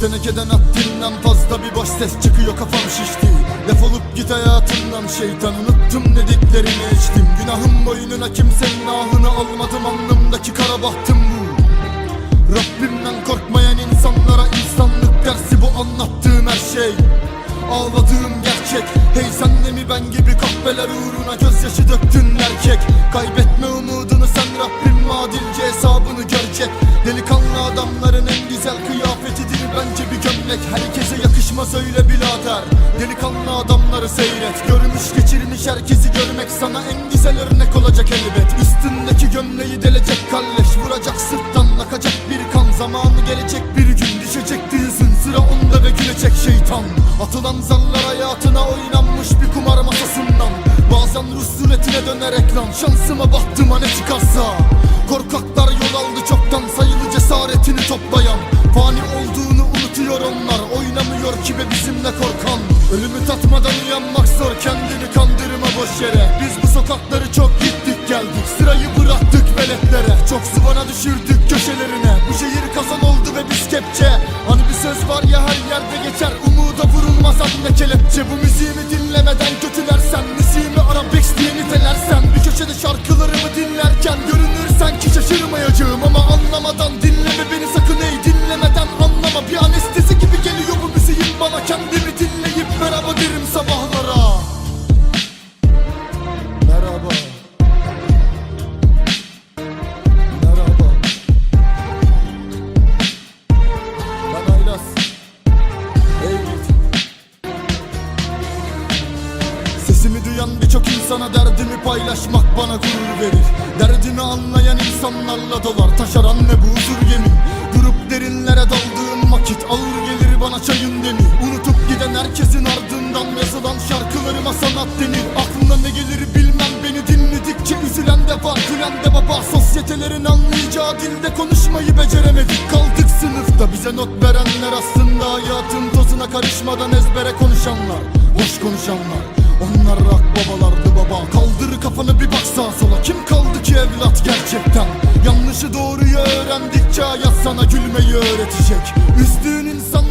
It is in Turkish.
tenekeden haddinden fazla bir boş ses çıkıyor kafam şişti. Defolup git hayatımdan şeytan unuttum dediklerini içtim. Günahım boynuna kimsenin ahını almadım alnımdaki kara bahtım bu. Rabbimden korkmayan insanlara insanlık dersi bu anlattığım her şey. Ağladığım gerçek Hey sen de mi ben gibi kahveler uğruna gözyaşı döktün erkek? Kaybetme gömlek Herkese yakışmaz öyle birader. Delikanlı adamları seyret. Görmüş geçirmiş herkesi görmek sana en güzel örnek olacak elbet. Üstündeki gömleği delecek kalleş. Vuracak sırttan akacak bir kan. Zamanı gelecek bir gün. Düşecek yüzün Sıra onda ve gülecek şeytan. Atılan zallar hayatına oynanmış bir kumar masasından. Bazen Rus ruletine döner ekran Şansıma bahtıma ne çıkarsa boş yere Biz bu sokakları çok gittik geldik. Sırayı bıraktık veletlere. Çok zıvana düşürdük köşelerine. Bu şehir kazan oldu ve biz kepçe. Hani bir söz var ya her yerde geçer. Umuda vurulmaz anne kelepçe. Bu müziğimi dinlemeden Müziğimi arabex Sesimi duyan birçok insana derdimi paylaşmak bana gurur verir. Derdimi anlayan insanlarla dolar taşar anne bu huzur gemi? Durup derinlere daldığım vakit ağır gelir bana çayın demi. Unutup giden herkesin ardından yazılan şarkılarıma sanat denir. Aklına ne gelir bilmem beni dinledikçe üzülen de var gülen de baba. Sosyetelerin anlayacağı dilde konuşmayı beceremedik. Kaldık sınıfta bize not verenler aslında hayatın tozuna karışmadan ezbere konuşanlar Boş konuşanlar onlar rak babalardı baba. Kaldır kafanı bir bak sağa sola. Kim kaldı ki evlat gerçekten? Yanlışı doğruyu öğrendikçe hayat sana gülmeyi öğretecek. Üzdüğün insan